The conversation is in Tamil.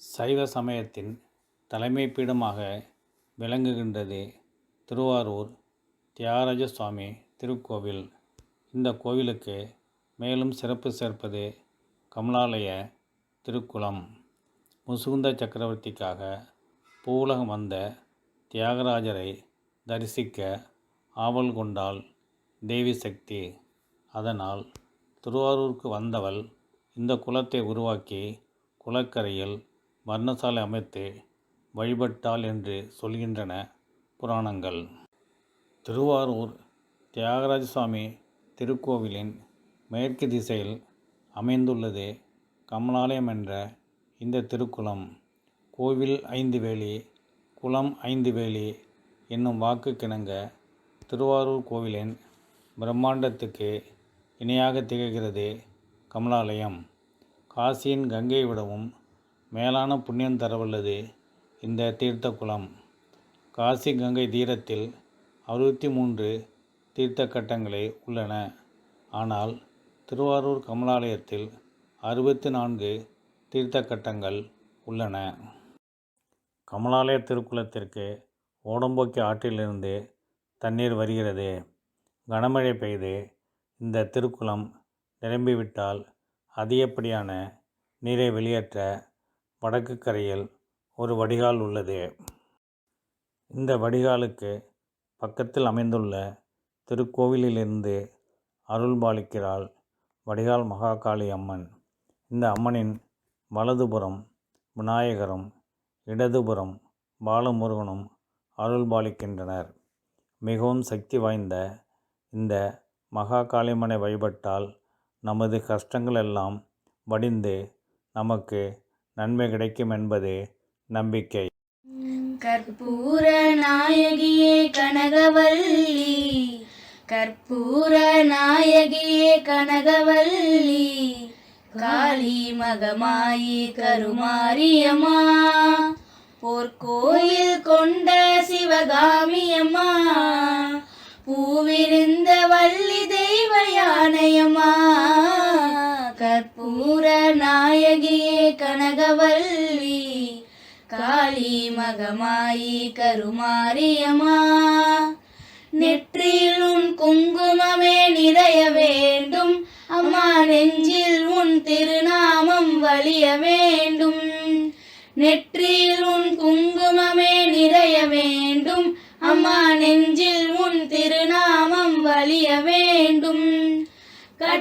சைவ சமயத்தின் தலைமை பீடமாக விளங்குகின்றது திருவாரூர் தியாகராஜ சுவாமி திருக்கோவில். இந்த கோவிலுக்கு மேலும் சிறப்பு சேர்ப்பது கமலாலய திருக்குளம். முசுகுந்த சக்கரவர்த்திக்காக பூவுலகம் வந்த தியாகராஜரை தரிசிக்க ஆவல் கொண்டாள் தேவி சக்தி. அதனால் திருவாரூருக்கு வந்தவள் இந்த குளத்தை உருவாக்கி குளக்கரையில் வர்ணசாலை அமைத்து வழிபட்டாள் என்று சொல்கின்றன புராணங்கள். திருவாரூர் தியாகராஜ சுவாமி திருக்கோவிலின் மேற்கு திசையில் அமைந்துள்ளது கமலாலயம் என்ற இந்த திருக்குளம். கோவில் ஐந்து வேலி குளம் ஐந்து வேலி என்னும் வாக்குக்கிணங்க திருவாரூர் கோவிலின் பிரம்மாண்டத்துக்கு இணையாக திகழ்கிறது கமலாலயம். காசியின் கங்கையை விடவும் மேலான புண்ணியம் தரவல்லது இந்த தீர்த்த குளம் காசி கங்கை தீரத்தில் அறுபத்தி மூன்று தீர்த்த கட்டங்களே உள்ளன. ஆனால் திருவாரூர் கமலாலயத்தில் அறுபத்தி நான்கு தீர்த்த கட்டங்கள் உள்ளன. கமலாலய திருக்குளத்திற்கு ஓடம்போக்கி ஆற்றிலிருந்து தண்ணீர் வருகிறது. கனமழை பெய்து இந்த திருக்குளம் நிரம்பிவிட்டால் அதிகப்படியான நீரை வெளியேற்ற வடக்கு கரையில் ஒரு வடிகால் உள்ளது. இந்த வடிகாலுக்கு பக்கத்தில் அமைந்துள்ள திருக்கோவிலிலிருந்து அருள்பாலிக்கிறாள் வடிகால் மகாகாளி அம்மன். இந்த அம்மனின் வலதுபுறம் விநாயகரும் இடதுபுறம் பாலமுருகனும் அருள்பாலிக்கின்றனர் மிகவும் சக்தி வாய்ந்த இந்த மகா காளியம்மனை வழிபட்டால் நமது கஷ்டங்கள் எல்லாம் வடிந்து நமக்கு நன்மை கிடைக்கும் என்பது நம்பிக்கை. கற்பூர நாயகியே கனகவல்லி கற்பூர நாயகியே கனகவல்லி காளி மகமாயி கருமாரியம்மா போர்க்கோயில் கொண்ட சிவகாமியம்மா பூவிருந்த வள்ளி தெய்வ யானையம்மா கற்பூர நாயகியே கனகவல்லி காளி மகமாயி கருமாரியம்மா. நெற்றியில் உன் குங்குமமே நிறைய வேண்டும் அம்மா நெஞ்சில் உன் திருநாமம் வலிய வேண்டும். நெற்றியில் உன் குங்குமமே நிறைய வேண்டும் அம்மா நெஞ்சில் உன் திருநாமம் வலிய வேண்டும்.